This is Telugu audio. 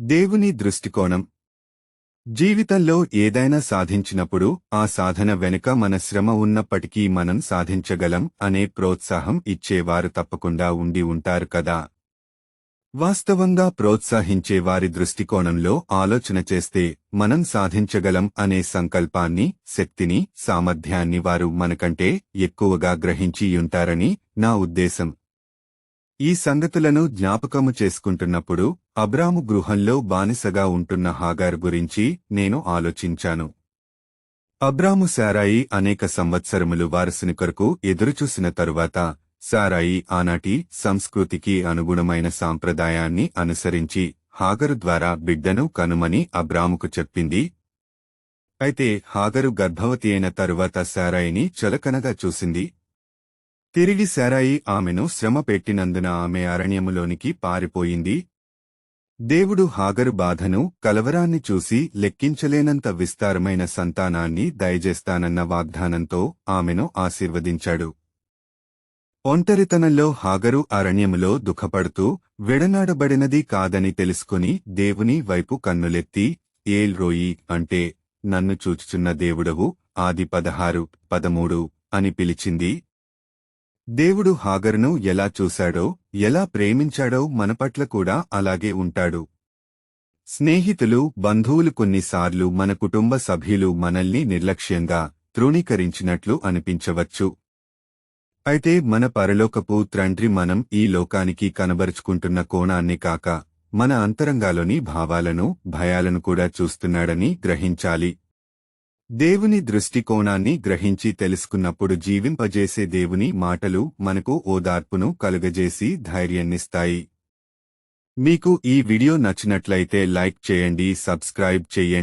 దేవుని దృష్టికోణం. జీవితంలో ఏదైనా సాధించినప్పుడు ఆ సాధన వెనుక మన శ్రమ ఉన్నప్పటికీ మనం సాధించగలం అనే ప్రోత్సాహం ఇచ్చేవారు తప్పకుండా ఉండి ఉంటారు కదా. వాస్తవంగా ప్రోత్సహించే వారి దృష్టికోణంలో ఆలోచన చేస్తే మనం సాధించగలం అనే సంకల్పాన్ని శక్తిని సామర్థ్యాన్ని వారు మనకంటే ఎక్కువగా గ్రహించియుంటారని నా ఉద్దేశం. ఈ సంగతులను జ్ఞాపకము చేసుకుంటున్నప్పుడు అబ్రాము గృహంలో బానిసగా ఉంటున్న హాగార్ గురించి నేను ఆలోచించాను. అబ్రాము శారాయి అనేక సంవత్సరములు వారసుని కొరకు ఎదురుచూసిన తరువాత శారాయి ఆనాటి సంస్కృతికి అనుగుణమైన సాంప్రదాయాన్ని అనుసరించి హాగరు ద్వారా బిడ్డను కనుమని అబ్రాముకు చెప్పింది. అయితే హాగరు గర్భవతి అయిన తరువాత శారాయిని చులకనగా చూసింది. తిరిగి శారాయి ఆమెను శ్రమ పెట్టినందున ఆమె అరణ్యములోనికి పారిపోయింది. దేవుడు హాగరు బాధను కలవరాన్ని చూసి లెక్కించలేనంత విస్తారమైన సంతానాన్ని దయచేస్తానన్న వాగ్దానంతో ఆమెను ఆశీర్వదించాడు. ఒంటరితనంలో హాగరు అరణ్యములో దుఃఖపడుతూ విడనాడబడినది కాదని తెలుసుకుని దేవుని వైపు కన్నులెత్తి ఏల్ రోయి అంటే నన్ను చూచుచున్న దేవుడవు ఆది పదహారు పదమూడు అని పిలిచింది. దేవుడు హాగరును ఎలా చూశాడో ఎలా ప్రేమించాడో మన పట్ల కూడా అలాగే ఉంటాడు. స్నేహితులు బంధువులు కొన్నిసార్లు మన కుటుంబ సభ్యులు మనల్ని నిర్లక్ష్యంగా తృణీకరించినట్లు అనిపించవచ్చు. అయితే మన పరలోకపు త్రండ్రి మనం ఈ లోకానికి కనబరుచుకుంటున్న కోణాన్ని కాక మన అంతరంగాలోని భావాలను భయాలను కూడా చూస్తున్నాడని గ్రహించాలి. దేవుని దృష్టికోణాన్ని గ్రహించి తెలుసుకున్నప్పుడు జీవింపజేసే దేవుని మాటలు మనకు ఓదార్పును కలుగజేసి ధైర్యాన్నిస్తాయి. మీకు ఈ వీడియో నచ్చినట్లయితే లైక్ చేయండి సబ్స్క్రైబ్ చేయండి.